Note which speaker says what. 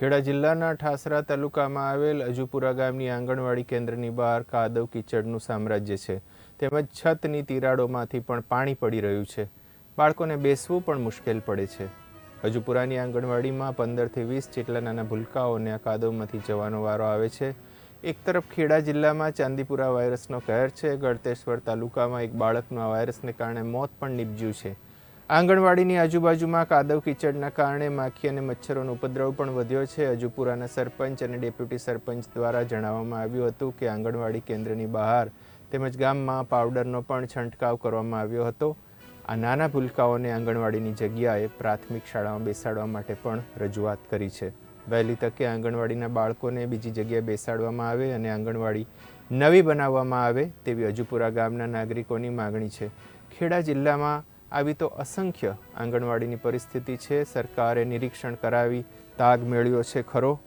Speaker 1: ખેડા જિલ્લાના ઠાસરા તાલુકામાં આવેલ અજુપુરા ગામની આંગણવાડી કેન્દ્રની બહાર કાદવ કીચડનું સામ્રાજ્ય છે. તેમજ છતની તિરાડોમાંથી પણ પાણી પડી રહ્યું છે. બાળકોને બેસવું પણ મુશ્કેલ પડે છે. અજુપુરાની આંગણવાડીમાં પંદરથી વીસ જેટલા નાના ભૂલકાઓને આ કાદવમાંથી જવાનો વારો આવે છે. એક તરફ ખેડા જિલ્લામાં ચાંદીપુરા વાયરસનો કહેર છે. ગળતેશ્વર તાલુકામાં એક બાળકનું આ વાયરસને કારણે મોત પણ નીપજ્યું છે. આંગણવાડીની આજુબાજુમાં કાદવ કીચડના કારણે માખી અને મચ્છરોનો ઉપદ્રવ પણ વધ્યો છે. અજુપુરાના સરપંચ અને ડેપ્યુટી સરપંચ દ્વારા જણાવવામાં આવ્યું હતું કે આંગણવાડી કેન્દ્રની બહાર તેમજ ગામમાં પાવડરનો પણ છંટકાવ કરવામાં આવ્યો હતો. આ નાના ભૂલકાઓને આંગણવાડીની જગ્યાએ પ્રાથમિક શાળામાં બેસાડવા માટે પણ રજૂઆત કરી છે. વહેલી તકે આંગણવાડીના બાળકોને બીજી જગ્યાએ બેસાડવામાં આવે અને આંગણવાડી નવી બનાવવામાં આવે તેવી અજુપુરા ગામના નાગરિકોની માગણી છે. ખેડા જિલ્લામાં આવી તો અસંખ્ય આંગણવાડીની પરિસ્થિતિ છે. સરકારે નિરીક્ષણ કરાવી તાગ મેળવ્યો છે ખરો.